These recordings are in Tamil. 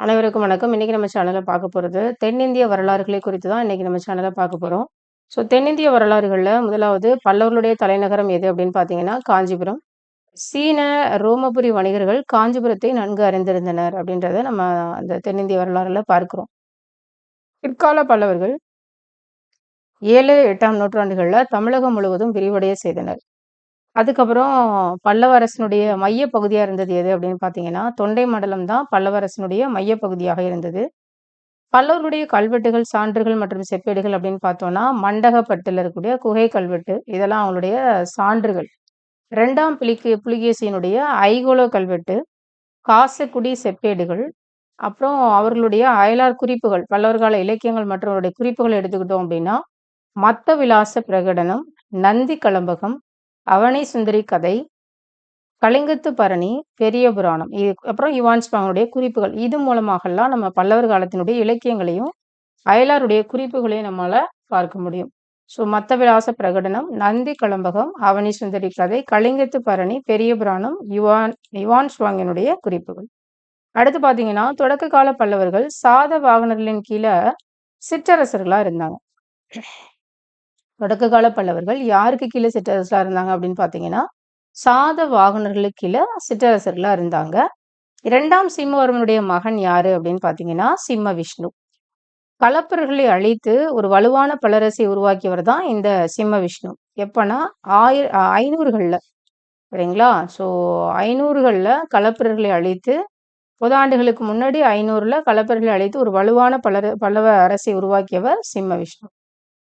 அனைவருக்கும் வணக்கம். இன்னைக்கு நம்ம சேனலில் பார்க்க போகிறது தென்னிந்திய வரலாறுகளை குறித்து தான் இன்னைக்கு நம்ம சேனலில் பார்க்க போகிறோம் ஸோ தென்னிந்திய வரலாறுகளில் முதலாவது பல்லவர்களுடைய தலைநகரம் எது அப்படின்னு பார்த்தீங்கன்னா, காஞ்சிபுரம். சீன, ரோமபுரி வணிகர்கள் காஞ்சிபுரத்தை நன்கு அறிந்திருந்தனர் அப்படின்றத நம்ம அந்த தென்னிந்திய வரலாறுல பார்க்குறோம் பிற்கால பல்லவர்கள் ஏழு எட்டாம் நூற்றாண்டுகளில் தமிழகம் முழுவதும் விரிவடைய செய்தனர். அதுக்கப்புறம் பல்லவரசனுடைய மைய மையப் இருந்தது எது அப்படின்னு பார்த்தீங்கன்னா, தொண்டை மண்டலம் தான் பல்லவரசனுடைய மைய பகுதியாக இருந்தது. பல்லவருடைய கல்வெட்டுகள், சான்றுகள் மற்றும் செப்பேடுகள் அப்படின்னு பார்த்தோம்னா, மண்டகப்பட்டில் இருக்கக்கூடிய குகை கல்வெட்டு, இதெல்லாம் அவங்களுடைய சான்றுகள். ரெண்டாம் புலிகே புலிகேசியினுடைய ஐகோலோ கல்வெட்டு, காசக்குடி செப்பேடுகள், அப்புறம் அவர்களுடைய அயலார் குறிப்புகள், பல்லவர்கால இலக்கியங்கள் மற்றும் அவருடைய குறிப்புகள் எடுத்துக்கிட்டோம் அப்படின்னா, மத்த விலாச பிரகடனம், நந்தி கலம்பகம், அவனை சுந்தரி கதை, கலிங்கத்து பரணி, பெரிய புராணம். இது அப்புறம் யுவான் ஸ்பாங்குடைய குறிப்புகள். இது மூலமாகலாம் நம்ம பல்லவர் காலத்தினுடைய இலக்கியங்களையும், அயலாருடைய குறிப்புகளையும் நம்மளால் பார்க்க முடியும். ஸோ மத்த விலாச பிரகடனம், நந்தி கலம்பகம், அவனி சுந்தரி கதை, கலிங்கத்து பரணி, பெரிய புராணம், யுவான் யுவான் ஸ்வாங்கினுடைய குறிப்புகள். அடுத்து பார்த்தீங்கன்னா, தொடக்க கால பல்லவர்கள் சாத வாகனர்களின் கீழே சிற்றரசர்களா இருந்தாங்க. தொடக்க கால பல்லவர்கள் யாருக்கு கீழே சிற்றரசராக இருந்தாங்க அப்படின்னு பார்த்தீங்கன்னா, சாத வாகனர்களுக்கு கீழே சிற்றரசர்களா இருந்தாங்க. இரண்டாம் சிம்மவர்மனுடைய மகன் யாரு அப்படின்னு பார்த்தீங்கன்னா, சிம்ம விஷ்ணு. கலப்பர்களை அழித்து ஒரு வலுவான பல்லரசை உருவாக்கியவர் தான் இந்த சிம்ம விஷ்ணு. எப்பன்னா, ஆயிர 500கள்ல சரிங்களா? ஸோ 500கள்ல களப்பிரர்களை அழித்து, புதாண்டுகளுக்கு முன்னாடி 500ல களப்பிரர்களை அழித்து ஒரு வலுவான பல்லர பல்லவ அரசை உருவாக்கியவர் சிம்ம விஷ்ணு.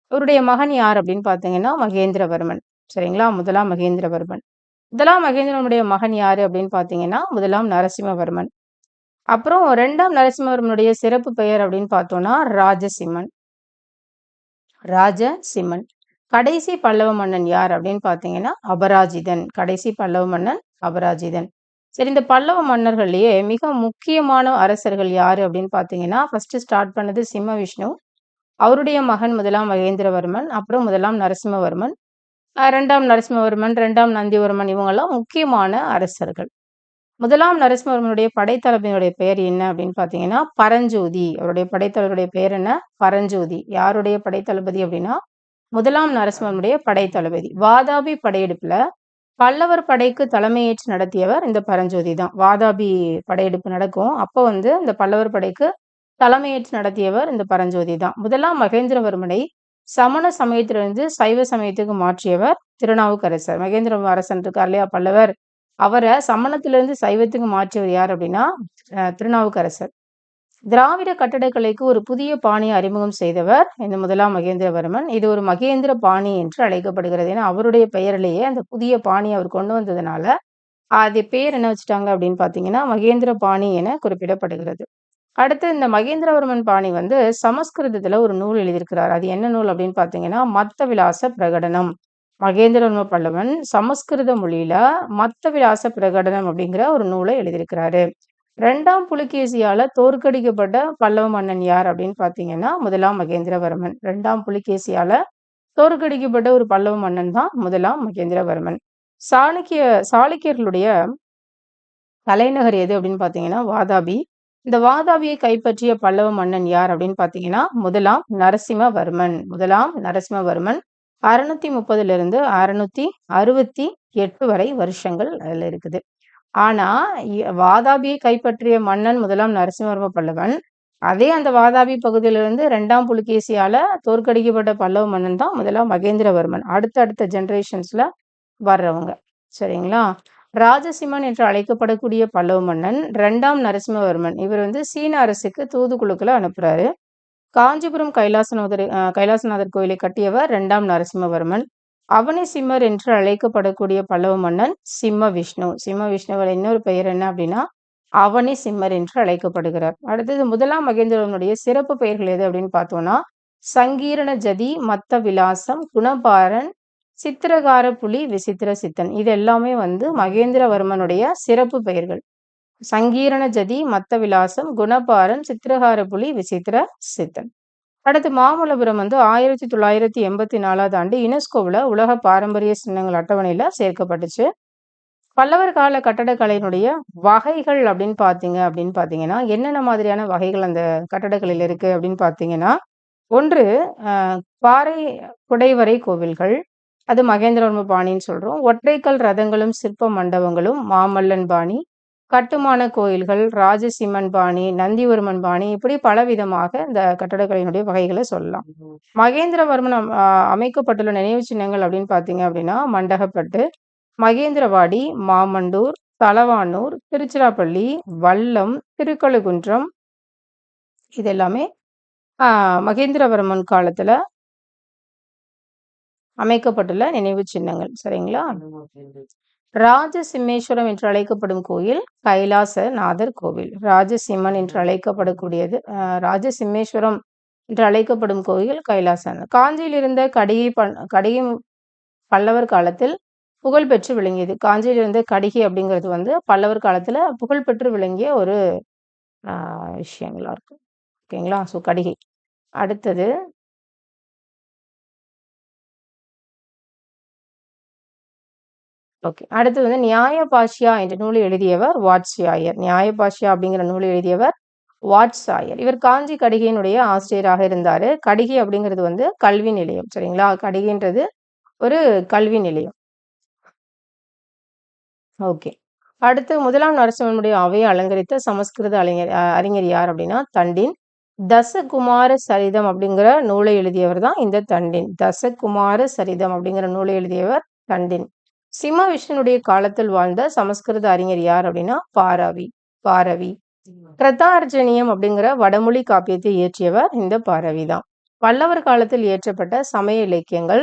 இவருடைய மகன் யார் அப்படின்னு பார்த்தீங்கன்னா, மகேந்திரவர்மன். சரிங்களா? முதலாம் மகேந்திரவர்மன். முதலாம் மகேந்திரவனுடைய மகன் யாரு அப்படின்னு பார்த்தீங்கன்னா, முதலாம் நரசிம்மவர்மன். அப்புறம் ரெண்டாம் நரசிம்மவர்மனுடைய சிறப்பு பெயர் அப்படின்னு பார்த்தோம்னா, ராஜசிம்மன். ராஜசிம்மன். கடைசி பல்லவ மன்னன் யார் அப்படின்னு பார்த்தீங்கன்னா, அபராஜிதன். கடைசி பல்லவ மன்னன் அபராஜிதன். சரி இந்த பல்லவ மன்னர்கள்லயே மிக முக்கியமான அரசர்கள் யாரு அப்படின்னு பார்த்தீங்கன்னா, ஃபர்ஸ்ட் ஸ்டார்ட் பண்ணது சிம்ம விஷ்ணு. அவருடைய மகன் முதலாம் மகேந்திரவர்மன், அப்புறம் முதலாம் நரசிம்மவர்மன், ரெண்டாம் நரசிம்மவர்மன், ரெண்டாம் நந்திவர்மன் இவங்கெல்லாம் முக்கியமான அரசர்கள். முதலாம் நரசிம்மவர்மனுடைய படைத்தளபதியினுடைய பெயர் என்ன அப்படின்னு பார்த்தீங்கன்னா, பரஞ்சோதி. அவருடைய படைத்தளபதியுடைய பெயர் என்ன? பரஞ்சோதி. யாருடைய படைத்தளபதி அப்படின்னா, முதலாம் நரசிம்மனுடைய படைத்தளபதி. வாதாபி படையெடுப்புல பல்லவர் படைக்கு தலைமையேற்று நடத்தியவர் இந்த பரஞ்சோதி தான். வாதாபி படையெடுப்பு நடக்கும். அப்போ வந்து இந்த பல்லவர் படைக்கு தலைமையேற்று நடத்தியவர் இந்த பரஞ்சோதி தான். முதலாம் மகேந்திரவர்மனை சமண சமயத்திலிருந்து சைவ சமயத்துக்கு மாற்றியவர் திருநாவுக்கரசர். மகேந்திர அரசன் இருக்கார் இல்லையா பல்லவர், அவரை சமணத்திலிருந்து சைவத்துக்கு மாற்றியவர் யார் அப்படின்னா, திருநாவுக்கரசர். திராவிட கட்டடக்கலைக்கு ஒரு புதிய பாணியை அறிமுகம் செய்தவர் இந்த முதலாம் மகேந்திரவர்மன். இது ஒரு மகேந்திர பாணி என்று அழைக்கப்படுகிறது. ஏன்னா, அவருடைய பெயரிலேயே அந்த புதிய பாணியை அவர் கொண்டு வந்ததுனால, அது பேர் என்ன வச்சுட்டாங்க அப்படின்னு பார்த்தீங்கன்னா, மகேந்திர பாணி என குறிப்பிடப்படுகிறது. அடுத்து இந்த மகேந்திரவர்மன் பாணி வந்து சமஸ்கிருதத்துல ஒரு நூல் எழுதியிருக்கிறார். அது என்ன நூல் அப்படின்னு பார்த்தீங்கன்னா, மத்த விலாச பிரகடனம். மகேந்திரவர்ம பல்லவன் சமஸ்கிருத மொழியில மத்த விலாச பிரகடனம் அப்படிங்கிற ஒரு நூலை எழுதியிருக்கிறாரு. ரெண்டாம் புலிகேசியால தோற்கடிக்கப்பட்ட பல்லவ மன்னன் யார் அப்படின்னு பார்த்தீங்கன்னா, முதலாம் மகேந்திரவர்மன். ரெண்டாம் புலிகேசியால தோற்கடிக்கப்பட்ட ஒரு பல்லவ மன்னன் தான் முதலாம் மகேந்திரவர்மன். சாணக்கிய சாளுக்கியர்களுடைய தலைநகர் எது அப்படின்னு பார்த்தீங்கன்னா, வாதாபி. இந்த வாதாபியை கைப்பற்றிய பல்லவ மன்னன் யார் அப்படின்னு பார்த்தீங்கன்னா, முதலாம் நரசிம்மவர்மன். முதலாம் நரசிம்மவர்மன் 630லிருந்து 668 வரை வருஷங்கள் அதுல இருக்குது. ஆனா, வாதாபியை கைப்பற்றிய மன்னன் முதலாம் நரசிம்மவர்ம பல்லவன். அதே அந்த வாதாபி பகுதியிலிருந்து ரெண்டாம் புலிகேசியால தோற்கடிக்கப்பட்ட பல்லவ மன்னன் தான் முதலாம் மகேந்திரவர்மன். அடுத்த அடுத்த ஜென்ரேஷன்ஸ்ல வர்றவங்க. சரிங்களா? ராஜசிம்மன் என்று அழைக்கப்படக்கூடிய பல்லவ மன்னன் இரண்டாம் நரசிம்மவர்மன். இவர் வந்து சீன அரசுக்கு தூதுக்குழுக்கள அனுப்புறாரு. காஞ்சிபுரம் கைலாசநாதர் கைலாசநாதர் கோயிலை கட்டியவர் ரெண்டாம் நரசிம்மவர்மன். அவனி சிம்மர் என்று அழைக்கப்படக்கூடிய பல்லவ மன்னன் சிம்ம விஷ்ணு. சிம்ம விஷ்ணுவோட இன்னொரு பெயர் என்ன அப்படின்னா, அவனி சிம்மர் என்று அழைக்கப்படுகிறார். அடுத்தது முதலாம் மகேந்திரவனுடைய சிறப்பு பெயர்கள் எது அப்படின்னு பார்த்தோம்னா, சங்கீரண ஜதி, மத்த விலாசம், குணபாரன், சித்திரகார புலி, விசித்திர சித்தன். இது எல்லாமே வந்து மகேந்திரவர்மனுடைய சிறப்பு பெயர்கள். சங்கீரண ஜதி, மத்த விலாசம், குணபாரன், சித்திரகார புலி, விசித்திர சித்தன். அடுத்து மாமல்லபுரம் வந்து 1984வது ஆண்டு யுனெஸ்கோவில் உலக பாரம்பரிய சின்னங்கள் அட்டவணையில சேர்க்கப்பட்டுச்சு. பல்லவர் கால கட்டடக்கலையினுடைய வகைகள் அப்படின்னு பார்த்தீங்க அப்படின்னு பார்த்தீங்கன்னா, என்னென்ன மாதிரியான வகைகள் அந்த கட்டடக்கலையில் இருக்கு அப்படின்னு பார்த்தீங்கன்னா, ஒன்று பாறை குடைவரை கோவில்கள். அது மகேந்திரவர்ம பாணின்னு சொல்றோம். ஒற்றைக்கல் ரதங்களும், சிற்ப மண்டபங்களும் மாமல்லன் பாணி. கட்டுமான கோயில்கள், ராஜசிம்மன் பாணி, நந்திவர்மன் பாணி இப்படி பலவிதமாக இந்த கட்டடக்கலையினுடைய வகைகளை சொல்லலாம். மகேந்திரவர்மன் அமைக்கப்பட்டுள்ள நினைவு சின்னங்கள் அப்படின்னு பார்த்தீங்க அப்படின்னா, மண்டகப்பட்டு, மகேந்திரவாடி, மாமண்டூர், தலவானூர் திருச்சிராப்பள்ளி, வல்லம், திருக்கழுகுன்றம் இது எல்லாமே மகேந்திரவர்மன் காலத்துல அமைக்கப்பட்டுள்ள நினைவுச் சின்னங்கள். சரிங்களா? ராஜசிம்மேஸ்வரம் என்று அழைக்கப்படும் கோயில் கைலாசநாதர் கோவில். ராஜசிம்மன் என்று அழைக்கப்படக்கூடியது ராஜசிம்மேஸ்வரம் என்று அழைக்கப்படும் கோயில் கைலாசநாதர். காஞ்சியில் இருந்த கடிகை கடிகை பல்லவர் காலத்தில் புகழ் பெற்று விளங்கியது. காஞ்சியில் இருந்த கடிகை அப்படிங்கிறது வந்து பல்லவர் காலத்துல புகழ் பெற்று விளங்கிய ஒரு விஷயங்களா இருக்கு. ஓகேங்களா? ஸோ கடிகை. அடுத்தது ஓகே. அடுத்து வந்து நியாயபாஷியா என்ற நூலை எழுதியவர் வாட்ஸ்யாயர். நியாயபாஷியா அப்படிங்கிற நூலை எழுதியவர் வாட்ஸ்யாயர். இவர் காஞ்சி கடிகையினுடைய ஆசிரியராக இருந்தார் கடிகை அப்படிங்கிறது வந்து கல்வி நிலையம். சரிங்களா? கடிகைன்றது ஒரு கல்வி நிலையம். ஓகே. அடுத்து முதலாம் நரசிம்மனுடைய அவையை அலங்கரித்த சமஸ்கிருத அலைஞர் அறிஞர் யார் அப்படின்னா, தண்டின். தசகுமார சரிதம் அப்படிங்கிற நூலை எழுதியவர் தான் இந்த தண்டின். தசகுமார சரிதம் அப்படிங்கிற நூலை எழுதியவர் தண்டின். சிம்ம விஷ்ணுனுடைய காலத்தில் வாழ்ந்த சமஸ்கிருத அறிஞர் யார் அப்படின்னா, பாரவி பாரவி. கிருதார்ஜுனியம் அப்படிங்கிற வடமொழி காப்பியத்தை இயற்றியவர் இந்த பாரவி தான். பல்லவர் காலத்தில் இயற்றப்பட்ட சமய இலக்கியங்கள்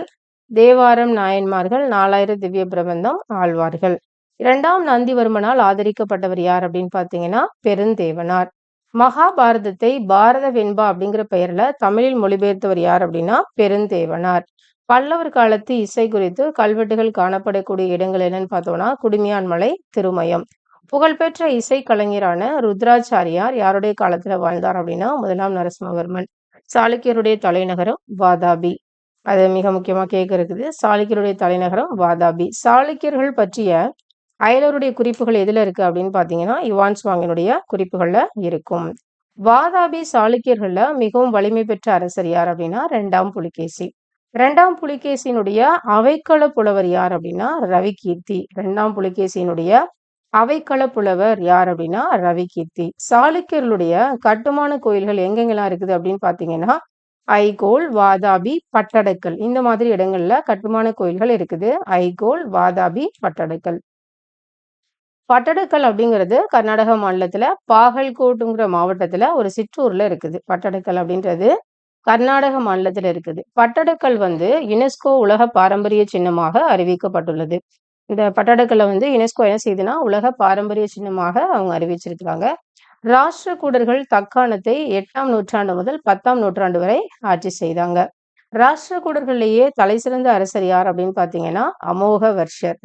தேவாரம், நாயன்மார்கள், நாலாயிர திவ்ய பிரபந்தம், ஆழ்வார்கள். 2ஆம் நந்திவர்மனால் ஆதரிக்கப்பட்டவர் யார் அப்படின்னு பார்த்தீங்கன்னா, பெருந்தேவனார். மகாபாரதத்தை பாரத வெண்பா அப்படிங்கிற பெயர்ல தமிழில் மொழிபெயர்த்தவர் யார் அப்படின்னா, பெருந்தேவனார். பல்லவர் காலத்து இசை குறித்து கல்வெட்டுகள் காணப்படக்கூடிய இடங்கள் என்னன்னு பார்த்தோம்னா, குடுமியான்மலை, திருமயம். புகழ்பெற்ற இசை கலைஞரான ருத்ராச்சாரியார் யாருடைய காலத்துல வாழ்ந்தார் அப்படின்னா, முதலாம் நரசிம்மவர்மன். சாளுக்கியருடைய தலைநகரம் வாதாபி. அது மிக முக்கியமா கேட்க இருக்குது. சாளுக்கியருடைய தலைநகரம் வாதாபி. சாளுக்கியர்கள் பற்றிய அயலருடைய குறிப்புகள் எதுல இருக்கு அப்படின்னு பாத்தீங்கன்னா இவான் சுவாங்கினுடைய குறிப்புகள்ல இருக்கும். வாதாபி சாளுக்கியர்கள்ல மிகவும் வலிமை பெற்ற அரசர் யார் அப்படின்னா, ரெண்டாம் புலிகேசி. ரெண்டாம் புலிகேசியினுடைய அவைக்கள புலவர் யார் அப்படின்னா, ரவிகீர்த்தி. ரெண்டாம் புலிகேசியினுடைய அவைக்கள புலவர் யார் அப்படின்னா, ரவிகீர்த்தி. சாளுக்கியர்களுடைய கட்டுமான கோயில்கள் எங்கெங்கெல்லாம் இருக்குது அப்படின்னு பார்த்தீங்கன்னா, ஐகோல், வாதாபி, பட்டடக்கல் இந்த மாதிரி இடங்கள்ல கட்டுமான கோயில்கள் இருக்குது. ஐகோல், வாதாபி, பட்டடக்கல். பட்டடக்கல் அப்படிங்கிறது கர்நாடக மாநிலத்துல பாகல்கோட்டுங்கிற மாவட்டத்துல ஒரு சிற்றூர்ல இருக்குது. பட்டடக்கல் அப்படின்றது கர்நாடக மாநிலத்துல இருக்குது. பட்டடக்கல் வந்து யுனெஸ்கோ உலக பாரம்பரிய சின்னமாக அறிவிக்கப்பட்டுள்ளது. இந்த பட்டடக்கல்ல வந்து யுனெஸ்கோ என்ன செய்யுதுன்னா, உலக பாரம்பரிய சின்னமாக அவங்க அறிவிச்சிருக்கிறாங்க. ராஷ்டிரகூடர்கள் தக்காணத்தை எட்டாம் நூற்றாண்டு முதல் 10ஆம் நூற்றாண்டு வரை ஆட்சி செய்தாங்க. ராஷ்டிரகூடர்களிலேயே தலை சிறந்த அரசர் யார் அப்படின்னு பார்த்தீங்கன்னா,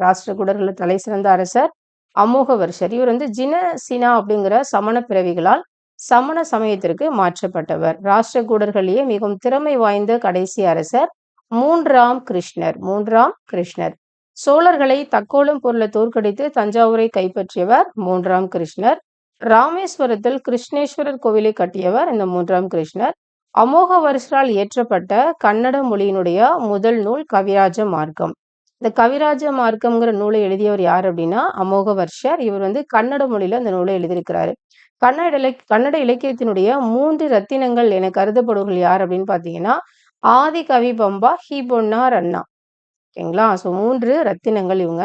ராஷ்டிரகூடர்கள் தலை சிறந்த அரசர் அமோக வருஷர் இவர் வந்து ஜின, சினா அப்படிங்கிற சமண பிறவிகளால் சமண சமயத்திற்கு மாற்றப்பட்டவர். ராஷ்டிரகூடர்களே மிகவும் திறமை வாய்ந்த கடைசி அரசர் மூன்றாம் கிருஷ்ணர் மூன்றாம் கிருஷ்ணர். சோழர்களை தக்கோலம் பொருளை தோற்கடித்து தஞ்சாவூரை கைப்பற்றியவர் மூன்றாம் கிருஷ்ணர். ராமேஸ்வரத்தில் கிருஷ்ணேஸ்வரர் கோவிலை கட்டியவர் இந்த மூன்றாம் கிருஷ்ணர். அமோகவர்ஷரால் இயற்றப்பட்ட கன்னட மொழியினுடைய முதல் நூல் கவிராஜ மார்க்கம். இந்த கவிராஜ மார்க்கம்ங்கிற நூலை எழுதியவர் யார் அப்படின்னா, அமோகவர்ஷர். இவர் வந்து கன்னட மொழியில இந்த நூலை எழுதியிருக்கிறாரு. கன்னட இலக் கன்னட இலக்கியத்தினுடைய மூன்று ரத்தினங்கள் என கருதப்படுவர்கள் யார் அப்படின்னு பார்த்தீங்கன்னா, ஆதிகவி பம்பா, ஹிபொன்னா ரன்னா. ஓகேங்களா? ஸோ மூன்று ரத்தினங்கள் இவங்க.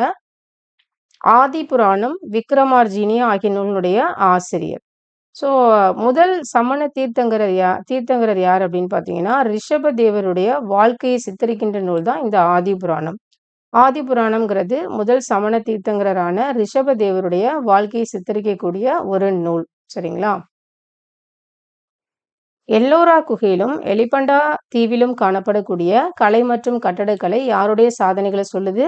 ஆதி புராணம் விக்ரமார்ஜினி ஆகிய நூலினுடைய ஆசிரியர். ஸோ முதல் சமண தீர்த்தங்கரர் யா தீர்த்தங்கரர் யார் அப்படின்னு பார்த்தீங்கன்னா, ரிஷபதேவருடைய வாழ்க்கையை சித்தரிக்கின்ற நூல் தான் இந்த ஆதிபுராணம். ஆதிபுராணம்ங்கிறது முதல் சமண தீர்த்தங்கரான ரிஷபதேவருடைய வாழ்க்கையை சித்தரிக்கக்கூடிய ஒரு நூல். சரிங்களா? எல்லோரா குகையிலும், எலிபண்டா தீவிலும் காணப்படக்கூடிய கலை மற்றும் கட்டடக்கலை யாருடைய சாதனைகளை சொல்லுது?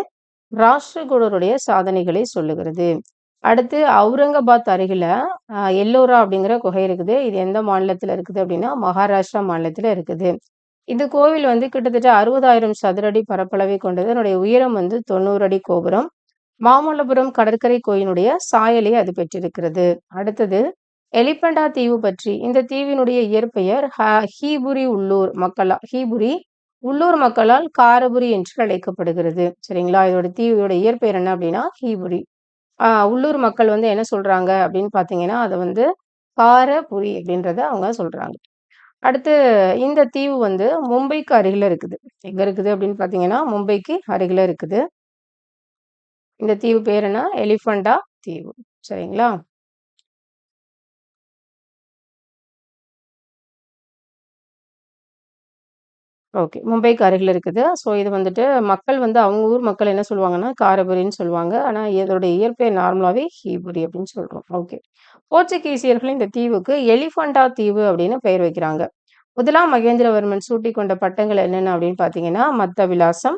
ராஷ்டிரகூடருடைய சாதனைகளை சொல்லுகிறது. அடுத்து அவுரங்காபாத் அருகில எல்லோரா அப்படிங்கிற குகை இருக்குது. இது எந்த மாநிலத்தில் இருக்குது அப்படின்னா, மகாராஷ்டிரா மாநிலத்தில் இருக்குது. இந்த கோவில் வந்து கிட்டத்தட்ட 60,000 சதுர அடி பரப்பளவை கொண்டது. அதனுடைய உயரம் வந்து 90 அடி கோபுரம். மாமல்லபுரம் கடற்கரை கோயிலுடைய சாயலை அது பெற்றிருக்கிறது. அடுத்தது எலிபெண்டா தீவு பற்றி. இந்த தீவினுடைய இயற்பெயர் ஹ ஹீபுரி உள்ளூர் மக்களா ஹீபுரி உள்ளூர் மக்களால் காரபுரி என்று அழைக்கப்படுகிறது. சரிங்களா? இதோட தீவியோட இயற்பெயர் என்ன அப்படின்னா ஹீபுரி. ஆஹ் உள்ளூர் மக்கள் வந்து என்ன சொல்றாங்க அப்படின்னு பார்த்தீங்கன்னா, அதை வந்து காரபுரி அப்படின்றத அவங்க சொல்றாங்க. அடுத்து இந்த தீவு வந்து மும்பைக்கு அருகில இருக்குது. எங்க இருக்குது அப்படின்னு பார்த்தீங்கன்னா, மும்பைக்கு அருகில இருக்குது. இந்த தீவு பேர் என்ன? எலிஃபண்டா தீவு. சரிங்களா? ஓகே. மும்பைக்கு அருகில இருக்குது. ஸோ இது வந்துட்டு மக்கள் வந்து அவங்க ஊர் மக்கள் என்ன சொல்லுவாங்கன்னா, காரபுரின்னு சொல்லுவாங்க. ஆனா இதோட இயற்பெயர் நார்மலாவே ஹீபுரி அப்படின்னு சொல்றோம். ஓகே. போர்ச்சுகீசியர்கள் இந்த தீவுக்கு எலிஃபண்டா தீவு அப்படின்னு பெயர் வைக்கிறாங்க. முதலாம் மகேந்திரவர்மன் சூட்டி கொண்ட பட்டங்கள் என்னென்ன அப்படின்னு பார்த்தீங்கன்னா, மத்த விலாசம்,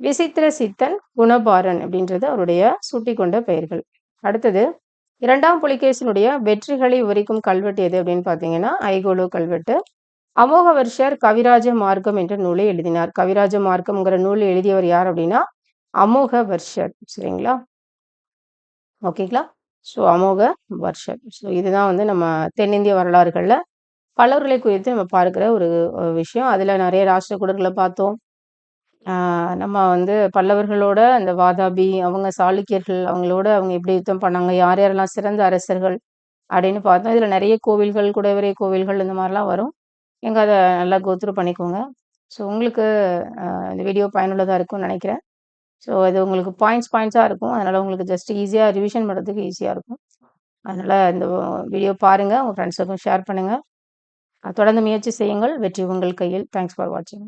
விசித்திர சித்தன், குணபாரன் அப்படின்றது அவருடைய சூட்டி கொண்ட பெயர்கள். அடுத்தது இரண்டாம் புலிகேசினுடைய வெற்றிகளை உரிக்கும் கல்வெட்டு எது அப்படின்னு பார்த்தீங்கன்னா, ஐகோலோ கல்வெட்டு. அமோகவர்ஷர் கவிராஜ மார்க்கம் என்ற நூலை எழுதினார். கவிராஜ மார்க்கம்ங்கிற நூல் எழுதியவர் யார் அப்படின்னா, அமோகவர்ஷர். சரிங்களா? ஓகேங்களா? ஸோ அமோக வருஷம் ஸோ இதுதான் வந்து நம்ம தென்னிந்திய வரலாறுகளில் பல்லவர்களை குறித்து நம்ம பார்க்குற ஒரு விஷயம். அதில் நிறைய ராஷ்டிரகூடர்கள பார்த்தோம். நம்ம வந்து பல்லவர்களோட அந்த வாதாபி, அவங்க சாளுக்கியர்கள் அவங்களோட அவங்க எப்படி யுத்தம் பண்ணாங்க? யார் யாரெல்லாம் சிறந்த அரசர்கள்? அப்படின்னு பார்த்தோம். இதில் நிறைய கோவில்கள், குடைவரை கோவில்கள் இந்த மாதிரிலாம் வரும். எங்கே அதை நல்லா கோத்ரூ பண்ணிக்கோங்க. ஸோ உங்களுக்கு இந்த வீடியோ பயனுள்ளதாக இருக்கும்னு நினைக்கிறேன் ஸோ அது உங்களுக்கு பாயிண்ட்ஸ் பாயிண்ட்ஸாக இருக்கும். அதனால் உங்களுக்கு ஜஸ்ட் ஈஸியாக ரிவிஷன் பண்ணுறதுக்கு ஈஸியாக இருக்கும். அதனால் இந்த வீடியோ பாருங்கள் உங்கள் ஃப்ரெண்ட்ஸுக்கும் ஷேர் பண்ணுங்கள் தொடர்ந்து முயற்சி செய்யுங்கள். வெற்றி உங்கள் கையில். தேங்க்ஸ் ஃபார் வாட்சிங்.